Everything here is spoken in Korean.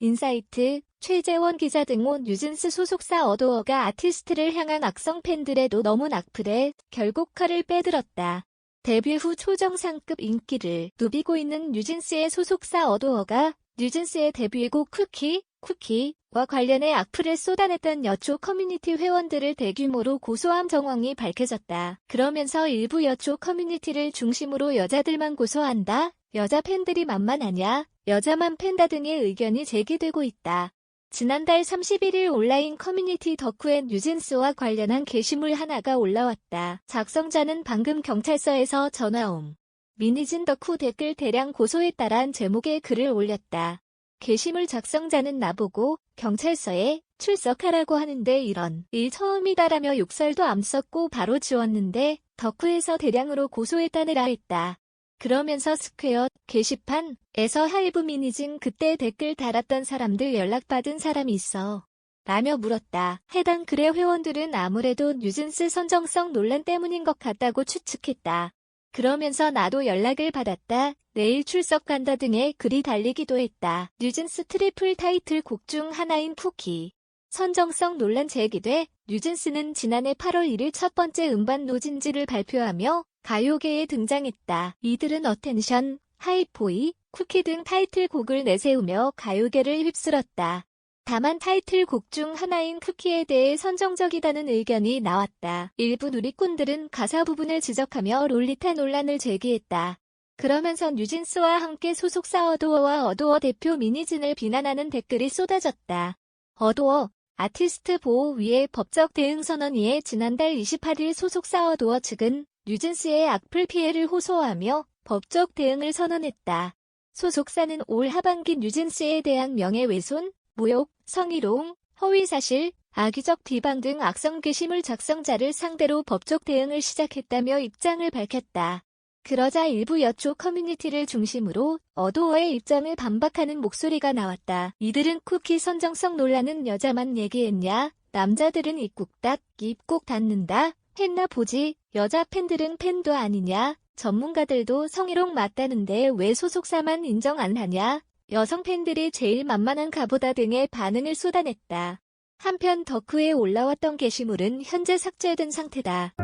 인사이트, 최재원 기자 등온 뉴진스 소속사 어도어가 아티스트를 향한 악성 팬들에도 너무 악플에 결국 칼을 빼들었다. 데뷔 후 초정상급 인기를 누비고 있는 뉴진스의 소속사 어도어가 뉴진스의 데뷔곡 쿠키, 쿠키와 관련해 악플을 쏟아냈던 여초 커뮤니티 회원들을 대규모로 고소함 정황이 밝혀졌다. 그러면서 일부 여초 커뮤니티를 중심으로 여자들만 고소한다, 여자 팬들이 만만하냐, 여자만 팬다 등의 의견이 제기되고 있다. 지난달 31일 온라인 커뮤니티 덕후엔 뉴진스와 관련한 게시물 하나가 올라왔다. 작성자는 방금 경찰서에서 전화옴. 미니진 덕후 댓글 대량 고소에 따른 제목의 글을 올렸다. 게시물 작성자는 나보고 경찰서에 출석하라고 하는데 이런 일 처음이다라며 욕설도 암 썼고 바로 지웠는데 덕후에서 대량으로 고소했다느라 했다. 그러면서 스퀘어 게시판에서 하이브 미니진 그때 댓글 달았던 사람들 연락받은 사람이 있어. 라며 물었다. 해당 글의 회원들은 아무래도 뉴진스 선정성 논란 때문인 것 같다고 추측했다. 그러면서 나도 연락을 받았다. 내일 출석 간다 등의 글이 달리기도 했다. 뉴진스 트리플 타이틀 곡 중 하나인 쿠키. 선정성 논란 제기돼 뉴진스는 지난해 8월 1일 첫 번째 음반 노진지를 발표하며 가요계에 등장했다. 이들은 어텐션, 하이포이, 쿠키 등 타이틀곡을 내세우며 가요계를 휩쓸었다. 다만 타이틀곡 중 하나인 쿠키에 대해 선정적이다는 의견이 나왔다. 일부 누리꾼들은 가사 부분을 지적하며 롤리타 논란을 제기했다. 그러면서 뉴진스와 함께 소속사 어도어와 어도어 대표 미니진을 비난하는 댓글이 쏟아졌다. 어도어, 아티스트 보호 위해 법적 대응 선언위에 지난달 28일 소속사 어도어 측은 뉴진스의 악플 피해를 호소하며 법적 대응을 선언했다. 소속사는 올 하반기 뉴진스에 대한 명예훼손, 모욕, 성희롱, 허위사실, 악의적 비방 등 악성 게시물 작성자를 상대로 법적 대응을 시작했다며 입장을 밝혔다. 그러자 일부 여초 커뮤니티를 중심으로 어도어의 입장을 반박하는 목소리가 나왔다. 이들은 쿠키 선정성 논란은 여자만 얘기했냐? 남자들은 입국 닫, 입국 닫는다? 했나 보지. 여자 팬들은 팬도 아니냐? 전문가들도 성희롱 맞다는데 왜 소속사만 인정 안 하냐? 여성 팬들이 제일 만만한 가 보다 등의 반응을 쏟아냈다. 한편 덕후에 올라왔던 게시물은 현재 삭제된 상태다.